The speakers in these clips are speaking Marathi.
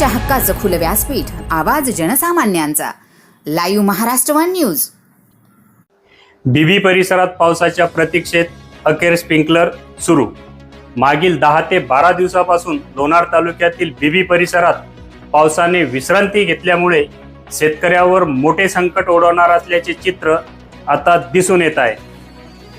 जनतेच्या हक्काचं खुलं व्यासपीठ आवाज जनसामान्यांचा. Live Maharashtra one news. Bibi परिसरात पावसाच्या प्रतीक्षेत अखेर स्प्रिंकलर सुरू. मागील दहा ते बारा दिवसापासून लोणार तालुक्यातील बीबी परिसरात पावसाने विश्रांती घेतल्यामुळे शेतकऱ्यावर मोठे संकट ओढवणार असल्याचे चित्र आता दिसून येत आहे.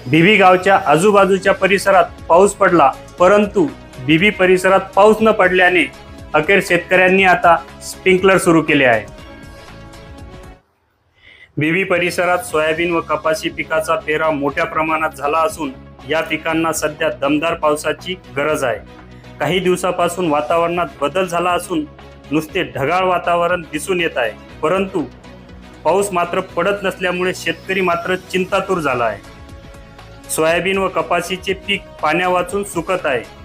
बीबी गावच्या आजूबाजूच्या परिसरात पाऊस पडला परंतु बीबी परिसरात पाऊस न पडल्याने अखेर शेतकऱ्यांनी आता स्प्रिंकलर सुरू केले आहे. बीबी परिसरात सोयाबीन व कपाशी पिकाचा पेरा मोठ्या प्रमाणात झाला असून या पिकांना सध्या दमदार पावसाची गरज आहे. काही दिवसापासून वातावरणात बदल झाला असून नुसते ढगाळ वातावरण दिसून येत आहे. परंतु पाऊस मात्र पडत नसल्यामुळे शेतकरी मात्र चिंतातूर झाला आहे. सोयाबीन व कपाशीचे पीक पाण्या वाचून सुकत आहे.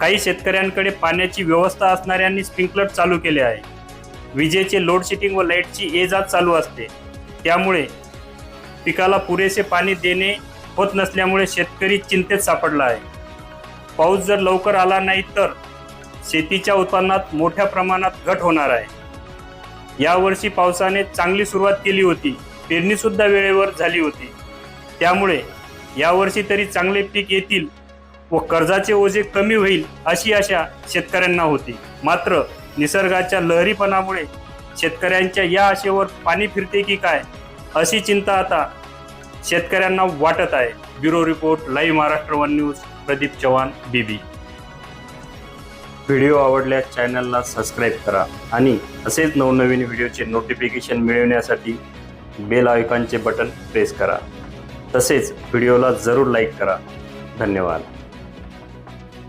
काही शेतकऱ्यांकडे पाण्याची व्यवस्था असणाऱ्यांनी स्प्रिंकलर चालू केले आहे. विजेचे लोड व लाईटची ये जात चालू असते. त्यामुळे पिकाला पुरेसे पाणी देणे होत नसल्यामुळे शेतकरी चिंतेत सापडला आहे. पाऊस जर लवकर आला नाही तर शेतीच्या उत्पन्नात मोठ्या प्रमाणात घट होणार आहे. यावर्षी पावसाने चांगली सुरुवात केली होती. पेरणीसुद्धा वेळेवर झाली होती. त्यामुळे यावर्षी तरी चांगले पीक येतील व कर्जाचे ओझे कमी होईल अशी आशा शेतकऱ्यांना होती. मात्र निसर्गाच्या लहरीपणामुळे शेतकऱ्यांच्या या आशेवर पाणी फिरते की काय अशी चिंता आता शेतकऱ्यांना वाटत आहे. Bureau report live Maharashtra one news Pradeep Chavan Bibi. Video आवडल्यास चॅनलला सबस्क्राईब करा आणि असेच नवनवीन व्हिडिओचे नोटिफिकेशन मिळवण्यासाठी बेल आयकॉनचे बटन प्रेस करा. तसेच व्हिडिओला जरूर लाईक करा. धन्यवाद.